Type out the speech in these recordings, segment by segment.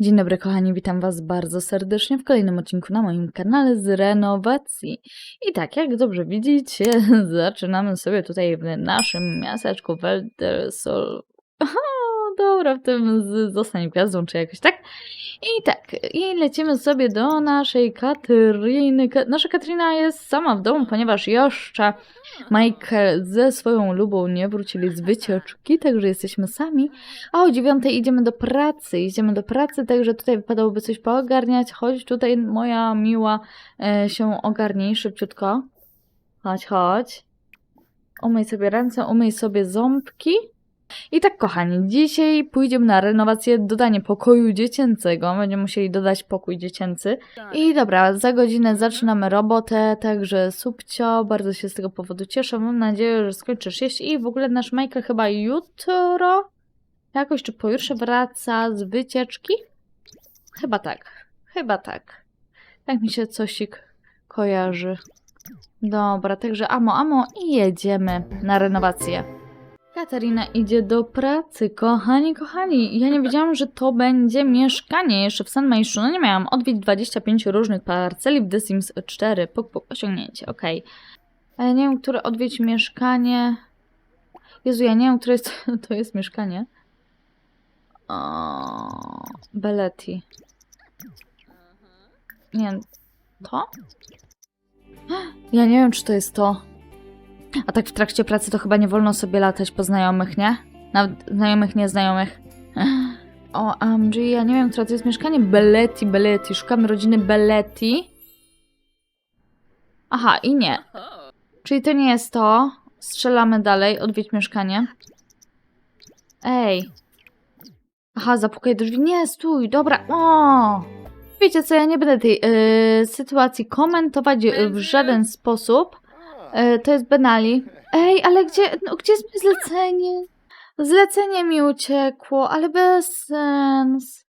Dzień dobry kochani, witam was bardzo serdecznie w kolejnym odcinku na moim kanale z renowacji. I tak, jak dobrze widzicie, zaczynamy sobie tutaj w naszym miasteczku Weldersol. Dobra, w tym z Zostań Gwiazdą, czy jakoś tak. I tak, i lecimy sobie do naszej Kateryny. Ka- Nasza Katrina jest sama w domu, ponieważ jeszcze Michael ze swoją lubą nie wrócili z wycieczki, także jesteśmy sami. A o dziewiątej idziemy do pracy, idziemy do pracy, także tutaj wypadałoby coś poogarniać. Chodź tutaj, moja miła, e, się ogarnij szybciutko. Chodź, chodź. Umyj sobie ręce, umyj sobie ząbki. I tak, kochani, dzisiaj pójdziemy na renowację, dodanie pokoju dziecięcego. Będziemy musieli dodać pokój dziecięcy. I dobra, za godzinę zaczynamy robotę, także subcio, bardzo się z tego powodu cieszę. Mam nadzieję, że skończysz jeść. I w ogóle nasz Michael chyba jutro, jakoś czy pojutrze wraca z wycieczki? Chyba tak, chyba tak. Tak mi się cosik kojarzy. Dobra, także amo, amo i jedziemy na renowację. Katarina idzie do pracy, kochani, kochani. Ja nie wiedziałam, że to będzie mieszkanie jeszcze w San Maiszu. No nie miałam. Odwiedź 25 różnych parceli w The Sims 4. Puk, puk, osiągnięcie, okej. Ale nie wiem, które odwiedź mieszkanie. Jezu, ja nie wiem, które jest, to jest mieszkanie. O, Belletti. Nie to? Ja nie wiem, czy to jest to. A tak w trakcie pracy to chyba nie wolno sobie latać po znajomych, nie? Nawet znajomych, nieznajomych. O, AMG, ja nie wiem, które to jest mieszkanie. Belletti, Belletti. Szukamy rodziny Belletti. Aha, i nie. Czyli to nie jest to. Strzelamy dalej. Odwiedź mieszkanie. Ej. Aha, zapukaj do drzwi. Nie, stój, dobra. O! Wiecie co, ja nie będę tej y, sytuacji komentować w żaden sposób. E, to jest Benali. Ej, ale gdzie, no, gdzie jest moje zlecenie? Zlecenie mi uciekło, ale bez sens.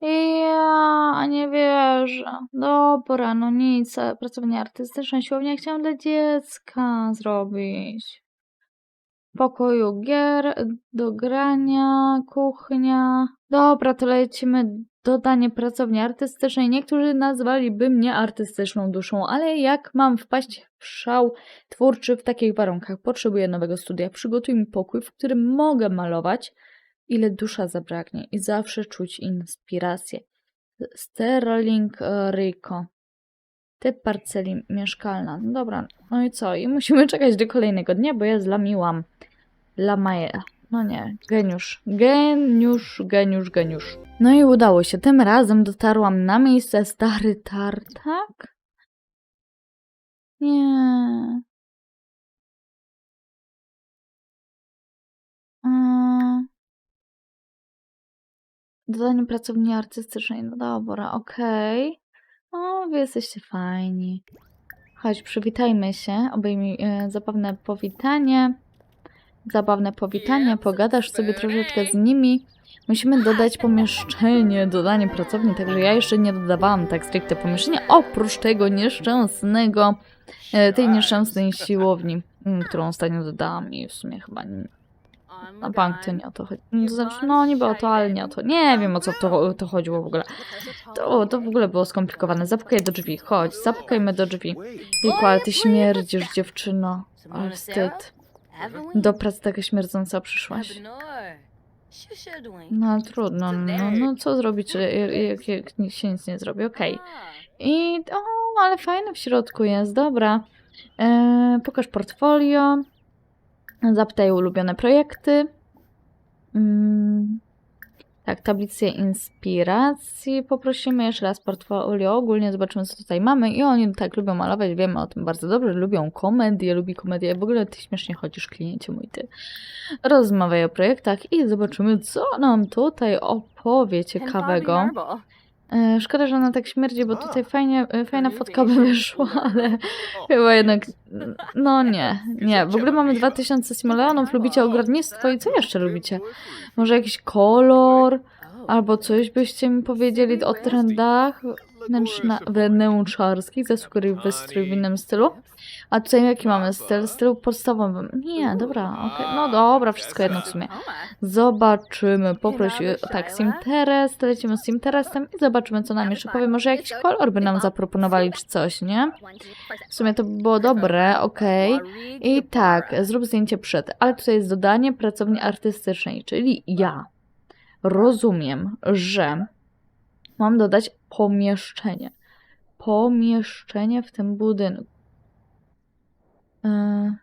Ja nie wierzę. Dobra, no nic. e, Pracownia artystyczna, siłownia chciałam dla dziecka zrobić. Pokoju gier, do grania, kuchnia. Dobra, to lecimy dodanie pracowni artystycznej. Niektórzy nazwaliby mnie artystyczną duszą, ale jak mam wpaść w szał twórczy w takich warunkach? Potrzebuję nowego studia. Przygotuj mi pokój, w którym mogę malować, ile dusza zabraknie i zawsze czuć inspirację. Sterling e, Rico. Typ parceli mieszkalna. Dobra, no i co? I musimy czekać do kolejnego dnia, bo ja zlamiłam. Lamaje. No nie, geniusz. Geniusz, geniusz, geniusz. No i udało się. Tym razem dotarłam na miejsce stary tartak. Nie. Dodanie pracowni artystycznej. No dobra, okej. O, wy jesteście fajni. Chodź, przywitajmy się. Obejmij e, zabawne powitanie. Zabawne powitanie, pogadasz sobie troszeczkę z nimi. Musimy dodać pomieszczenie, dodanie pracowni, także ja jeszcze nie dodawałam tak stricte pomieszczenia, oprócz tego nieszczęsnego, e, tej nieszczęsnej siłowni, mm, którą ostatnio dodałam i w sumie chyba nie, na bank to nie o to chodzi. To znaczy, no niby o to, ale nie o to. Nie wiem o co to, to chodziło w ogóle. To, to w ogóle było skomplikowane. Zapukaj do drzwi, chodź, zapukajmy do drzwi. Ale ty śmierdzisz, dziewczyno. Ale wstyd. Do pracy taka śmierdząca przyszłaś. No trudno, no, no co zrobić, jak, jak, jak się nic nie zrobi, okej. I, o, ale fajne w środku jest, dobra. E, pokaż portfolio. Zapytaj ulubione projekty. Mm, tak, tablicę inspiracji poprosimy. Jeszcze raz portfolio. Ogólnie zobaczymy, co tutaj mamy. I oni tak lubią malować, wiemy o tym bardzo dobrze. Lubią komedię, lubi komedię. W ogóle ty śmiesznie chodzisz, kliencie mój, ty. Rozmawiaj o projektach i zobaczymy, co nam tutaj opowie ciekawego. E, Szkoda, że ona tak śmierdzi, bo tutaj fajnie, e, fajna fotka by wyszła, ale chyba jednak, no nie, nie. W ogóle mamy 2000 simoleonów, lubicie ogrodnictwo i co jeszcze lubicie? Może jakiś kolor, albo coś byście mi powiedzieli o trendach? Wnętrzna, wnętrzarskich, zasugeruj wystrój w innym stylu. A tutaj jaki mamy styl? Styl podstawowy. Nie, dobra, okej. No dobra, wszystko jedno w sumie. Zobaczymy. Poproś y, tak, Simteres, lecimy z Simteresem i zobaczymy, co nam jeszcze powie. Może jakiś kolor by nam zaproponowali, czy coś, nie? W sumie to by było dobre, okej. I tak, zrób zdjęcie przed, ale tutaj jest dodanie pracowni artystycznej, czyli ja rozumiem, że mam dodać pomieszczenie. Pomieszczenie w tym budynku. Yy,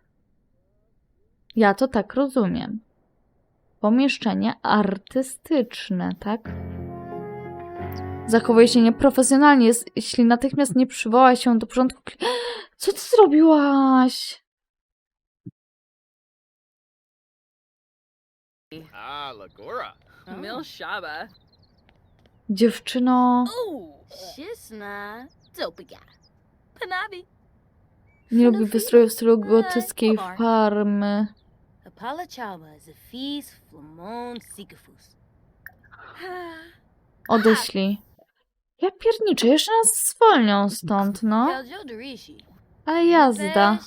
Ja to tak rozumiem. Pomieszczenie artystyczne, tak? Zachowuje się nieprofesjonalnie, jest, jeśli natychmiast nie przywoła się do porządku. Co ty zrobiłaś? Ah, Lagora. Mil Shaba. Dziewczyno. Panabi. nie lubi wystroju w stylu gotyckiej farmy. Apala Chaba is a feast flamon sikafus. Odeślij. Ja pierniczę, jeszcze nas zwolnią stąd, no. Dorishi. Ale jazda.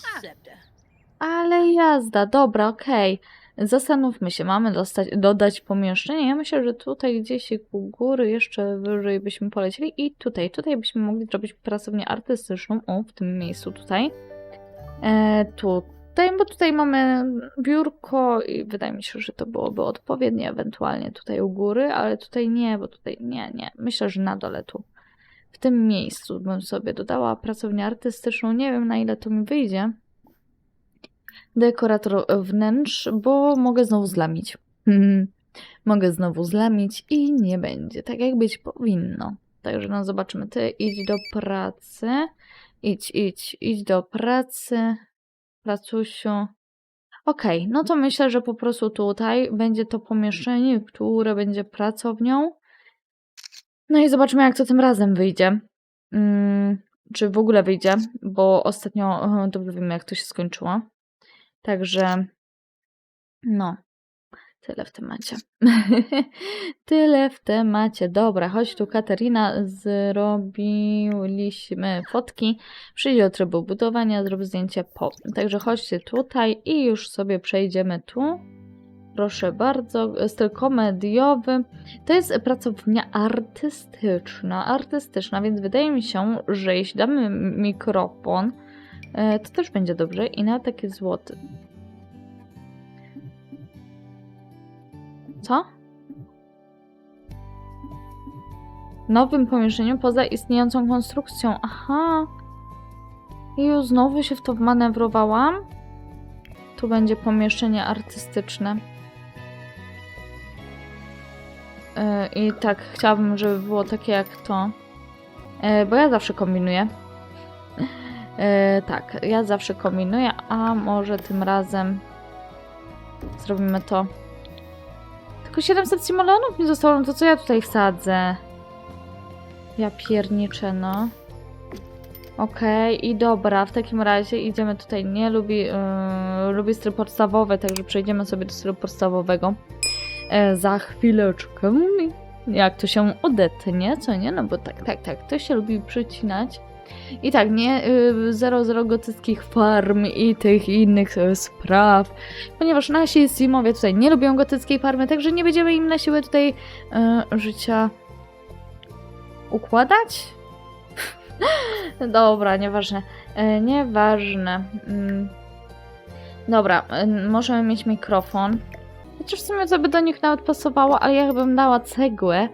Ale jazda, dobra, okej. Zastanówmy się, mamy dostać, dodać pomieszczenie. Ja myślę, że tutaj gdzieś u góry jeszcze wyżej byśmy polecieli i tutaj, tutaj byśmy mogli zrobić pracownię artystyczną, o, w tym miejscu tutaj. E, tutaj, bo tutaj mamy biurko i wydaje mi się, że to byłoby odpowiednie ewentualnie tutaj u góry, ale tutaj nie, bo tutaj nie, nie. Myślę, że na dole tu. W tym miejscu bym sobie dodała pracownię artystyczną. Nie wiem, na ile to mi wyjdzie dekorator wnętrz, bo mogę znowu zlamić. Mhm. mogę znowu zlamić i nie będzie tak, jak być powinno. Także no zobaczymy. Ty idź do pracy. Idź, idź, idź do pracy. Pracusiu. Okej, no to myślę, że po prostu tutaj będzie to pomieszczenie, które będzie pracownią. No i zobaczymy, jak to tym razem wyjdzie. Mm, czy w ogóle wyjdzie, bo ostatnio e, dobrze wiemy, jak to się skończyło. Także no, tyle w temacie. tyle w temacie. Dobra, chodź tu Katarina, zrobiliśmy fotki. Przyjdź do trybu budowania, zrób zdjęcie po. Także chodźcie tutaj i już sobie przejdziemy tu. Proszę bardzo, styl komediowy. To jest pracownia artystyczna, artystyczna, więc wydaje mi się, że jeśli damy mikrofon, to też będzie dobrze i na taki złoty. Co? W nowym pomieszczeniu poza istniejącą konstrukcją. Aha. I już znowu się w to wmanewrowałam. Tu będzie pomieszczenie artystyczne. E, I tak chciałabym, żeby było takie jak to. E, Bo ja zawsze kombinuję. E, tak, ja zawsze kombinuję, a może tym razem zrobimy to. Tylko 700 simoleonów mi zostało, no to co ja tutaj wsadzę? Ja pierniczę, no. Okej, i dobra, w takim razie idziemy tutaj, nie lubi, yy, lubi styl podstawowy, także przejdziemy sobie do stylu podstawowego e, za chwileczkę. Jak to się odetnie, co nie? No bo tak, tak, tak, to się lubi przycinać. I tak, nie y, zero, zero gotyckich farm i tych innych y, spraw, ponieważ nasi Simowie tutaj nie lubią gotyckiej farmy, także nie będziemy im na siłę tutaj y, życia układać. Dobra, nieważne. E, nieważne. Mm. Dobra, możemy mieć mikrofon. Chociaż w sumie to by do nich nawet pasowało, ale ja bym dała cegłę.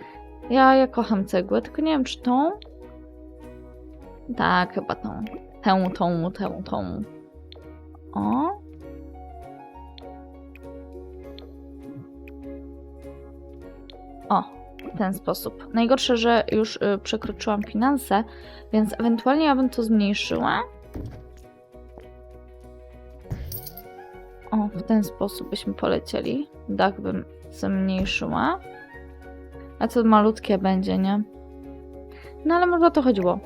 Ja, ja kocham cegłę, tylko nie wiem czy tą. Tak, chyba tą. Tę, tą, tę, tą. O. O, w ten sposób. Najgorsze, że już y, przekroczyłam finanse, więc ewentualnie ja bym to zmniejszyła. O, w ten sposób byśmy polecieli. Dach bym zmniejszyła. A to malutkie będzie, nie? No ale może o to chodziło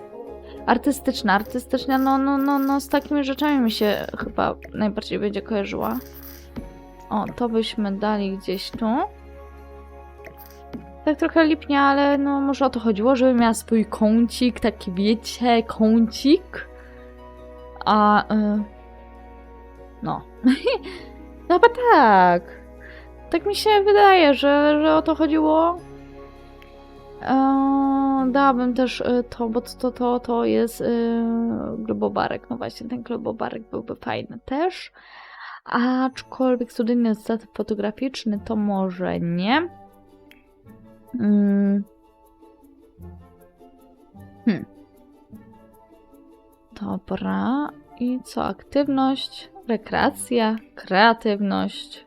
artystyczna, artystyczna, no, no, no, no z takimi rzeczami mi się chyba najbardziej będzie kojarzyła. O, to byśmy dali gdzieś tu. Tak trochę lipnie, ale no może o to chodziło, żeby miała swój kącik, taki wiecie, kącik. A... Y... No. no chyba tak. Tak mi się wydaje, że, że o to chodziło. Eee, dałabym też y, to, bo to, to, to jest y, globobarek. No właśnie, ten globobarek byłby fajny też. Aczkolwiek studyjny statyw fotograficzny to może nie. Mm. Hmm. Dobra. I co? Aktywność, rekreacja, kreatywność.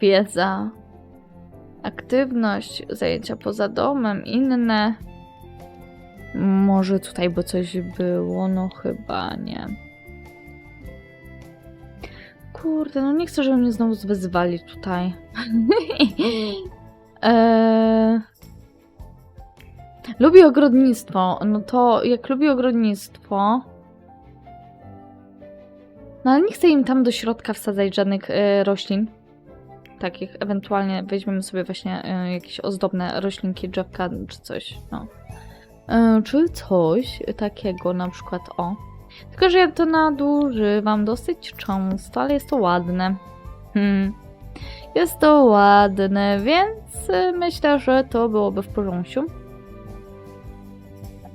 Wiedza, aktywność, zajęcia poza domem, inne. Może tutaj by coś było, no chyba nie. Kurde, no nie chcę, żeby mnie znowu wyzwali tutaj. eee... Lubi ogrodnictwo. No to jak lubi ogrodnictwo. No ale nie chcę im tam do środka wsadzać żadnych e, roślin. Takich, ewentualnie weźmiemy sobie właśnie e, jakieś ozdobne roślinki, drzewka czy coś. No. E, czy coś takiego na przykład o. Tylko, że ja to nadużywam dosyć często, ale jest to ładne. Hmm. Jest to ładne, więc y, myślę, że to byłoby w porządku.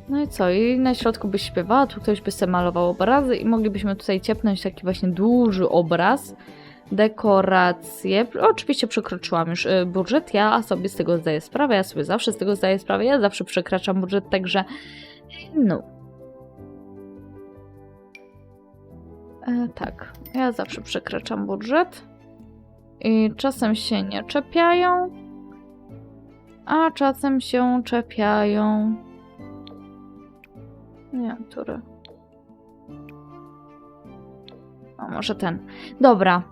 No i co? I na środku by śpiewała, tu ktoś by sobie malował obrazy i moglibyśmy tutaj ciepnąć taki właśnie duży obraz. Dekoracje. Oczywiście przekroczyłam już y, budżet, ja sobie z tego zdaję sprawę, ja sobie zawsze z tego zdaję sprawę, ja zawsze przekraczam budżet, także no. E, tak, ja zawsze przekraczam budżet. I czasem się nie czepiają, a czasem się czepiają. Nie wiem, który. O, może ten. Dobra.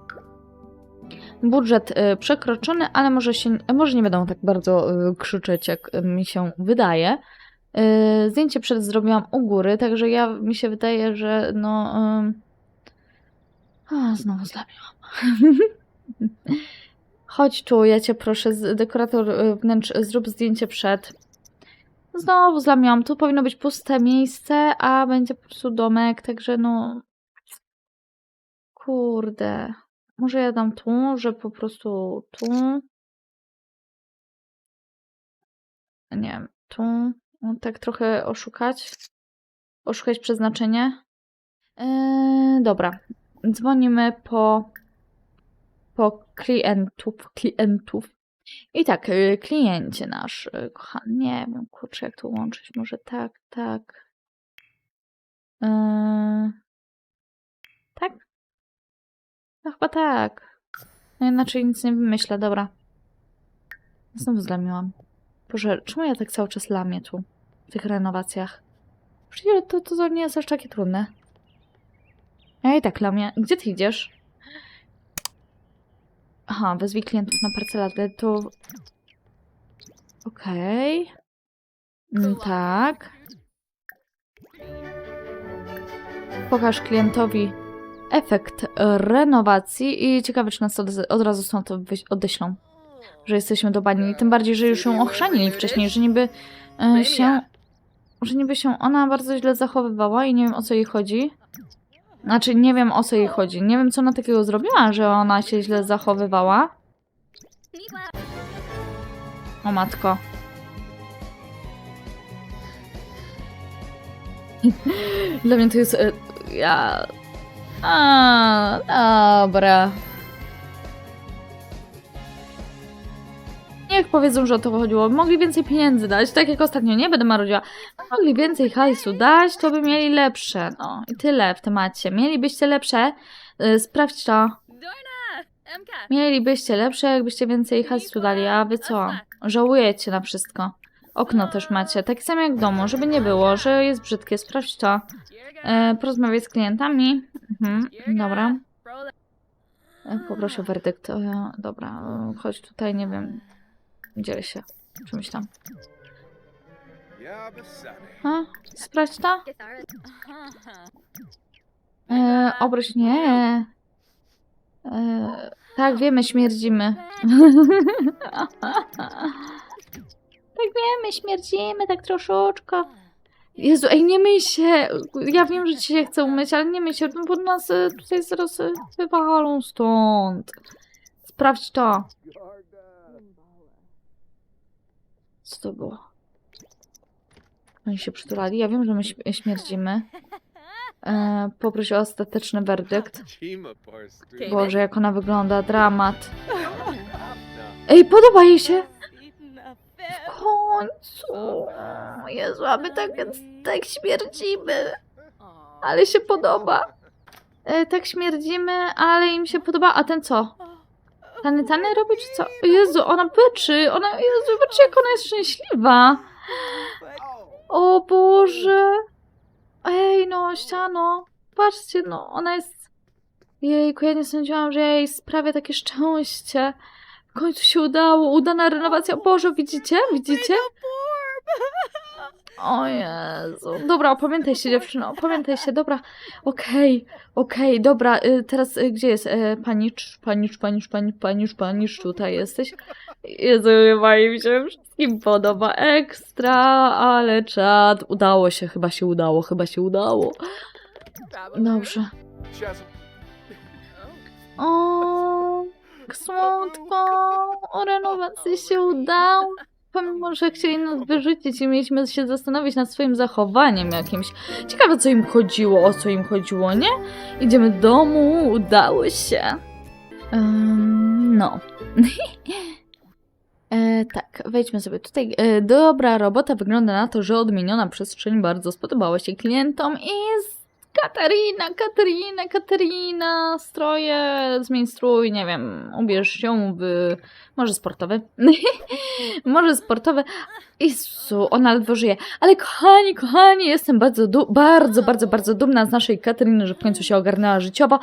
Budżet y, przekroczony, ale może się, może nie będą tak bardzo y, krzyczeć, jak y, mi się wydaje. Zdjęcie przed zrobiłam u góry, także ja mi się wydaje, że no. a, znowu zlamiłam. Chodź tu, ja cię proszę, dekorator wnętrz, zrób zdjęcie przed. Znowu zlamiłam. Tu powinno być puste miejsce, a będzie po prostu domek, także no. Kurde. Może ja dam tu, że po prostu tu. Nie wiem, tu. Tak trochę oszukać. Oszukać przeznaczenie. Eee, dobra. Dzwonimy po po klientów, klientów. I tak, y, kliencie nasz, y, kochany, nie wiem, kurczę, jak to łączyć, może tak, tak. Yy, tak? No chyba tak. No inaczej nic nie wymyślę, dobra. Znowu zlamiłam. Boże, czemu ja tak cały czas lamię tu, w tych renowacjach? Przecież to, to, nie jest aż takie trudne. Ja i tak lamię. Gdzie ty idziesz? Aha, wezwij klientów na parcelatę, to... Okej. Mm, tak. Pokaż klientowi efekt renowacji i ciekawe, czy nas od, od razu to odeślą. Że jesteśmy do bani. Tym bardziej, że już ją ochrzanili wcześniej, że niby e, się... Że niby się ona bardzo źle zachowywała i nie wiem o co jej chodzi. Znaczy, nie wiem o co jej chodzi. Nie wiem, co ona takiego zrobiła, że ona się źle zachowywała. O matko. Dla mnie to jest. e, Ja. A, dobra. Niech powiedzą, że o to chodziło. Mogli więcej pieniędzy dać, tak jak ostatnio, nie będę marudziła. Mogli więcej hajsu dać, to by mieli lepsze. No i tyle w temacie. Mielibyście lepsze. y, Sprawdź to. Mielibyście lepsze, jakbyście więcej hajsu dali, a wy co? Żałujecie na wszystko. Okno też macie, tak samo jak w domu, żeby nie było, że jest brzydkie. Sprawdź to. E, porozmawiaj z klientami. Mhm, dobra. E, Poproszę o werdykt. E, dobra, e, chodź tutaj, nie wiem. Dzielę się czymś tam. Ja. A, sprawdź to. E, obróć, nie. E, tak, wiemy, śmierdzimy. tak wiemy, śmierdzimy tak troszeczkę. Jezu, ej, nie myj się. Ja wiem, że ci się chce umyć, ale nie myj się, bo nas e, tutaj zaraz e, wywalą stąd. Sprawdź to. Co to było? Oni się przytulali. Ja wiem, że my śm- śmierdzimy. E, o ostateczny werdykt. Boże, jak ona wygląda, dramat. Ej, podoba jej się! Końcu! Jezu, a my tak, tak śmierdzimy. Ale się podoba. E, tak śmierdzimy, ale im się podoba. A ten co? Tany, tany robi czy co? Jezu, ona byczy. Ona, Jezu, zobaczcie jak ona jest szczęśliwa. O Boże. Ej, no, ściano. Patrzcie, no, ona jest... Jejku, ja nie sądziłam, że ja jej sprawię takie szczęście. W końcu się udało. Udana renowacja. Boże, widzicie? Widzicie? O Jezu. Dobra, opamiętaj się dziewczyno, opamiętaj się, dobra. Okej, okej, dobra, y, teraz y, gdzie jest y, panicz, panicz, panicz, panicz, panicz, panicz, tutaj jesteś. Jezu, chyba mi się wszystkim podoba, ekstra, ale czad, udało się, chyba się udało, chyba się udało. Dobrze. Shazam. O, jak słodko, o renowacji się udało. Pomimo, że chcieli nas wyrzucić i mieliśmy się zastanowić nad swoim zachowaniem jakimś. Ciekawe, co im chodziło, o co im chodziło, nie? Idziemy do domu, udało się. Ym, no. E, tak, wejdźmy sobie tutaj. E, dobra robota, wygląda na to, że odmieniona przestrzeń bardzo spodobała się klientom i Katarina, Katarina, Katarina, stroje, zmień strój, nie wiem, ubierz się w, może sportowy, może sportowy. Jezu, ona ledwo żyje. Ale kochani, kochani, jestem bardzo, bardzo, bardzo, bardzo dumna z naszej Katariny, że w końcu się ogarnęła życiowo.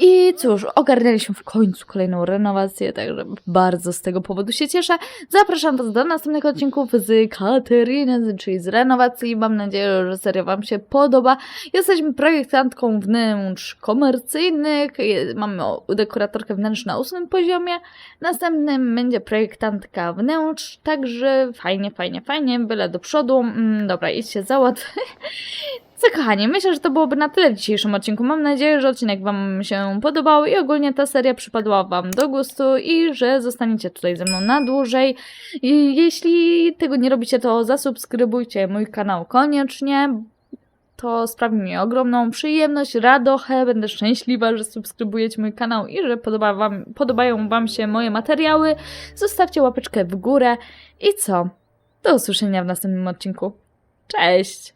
I cóż, ogarnęliśmy w końcu kolejną renowację, także bardzo z tego powodu się cieszę. Zapraszam Was do następnych odcinków z Kateryny, czyli z renowacji. Mam nadzieję, że seria Wam się podoba. Jesteśmy projektantką wnętrz komercyjnych. Mamy dekoratorkę wnętrz na ósmym poziomie. Następnym będzie projektantka wnętrz, także fajnie, fajnie, fajnie, byle do przodu. Mm, dobra, idźcie załatw. Co kochani, myślę, że to byłoby na tyle w dzisiejszym odcinku. Mam nadzieję, że odcinek Wam się podobał i ogólnie ta seria przypadła Wam do gustu i że zostaniecie tutaj ze mną na dłużej. I jeśli tego nie robicie, to zasubskrybujcie mój kanał koniecznie. To sprawi mi ogromną przyjemność, radochę. Będę szczęśliwa, że subskrybujecie mój kanał i że podoba wam, podobają Wam się moje materiały. Zostawcie łapeczkę w górę. I co? Do usłyszenia w następnym odcinku. Cześć!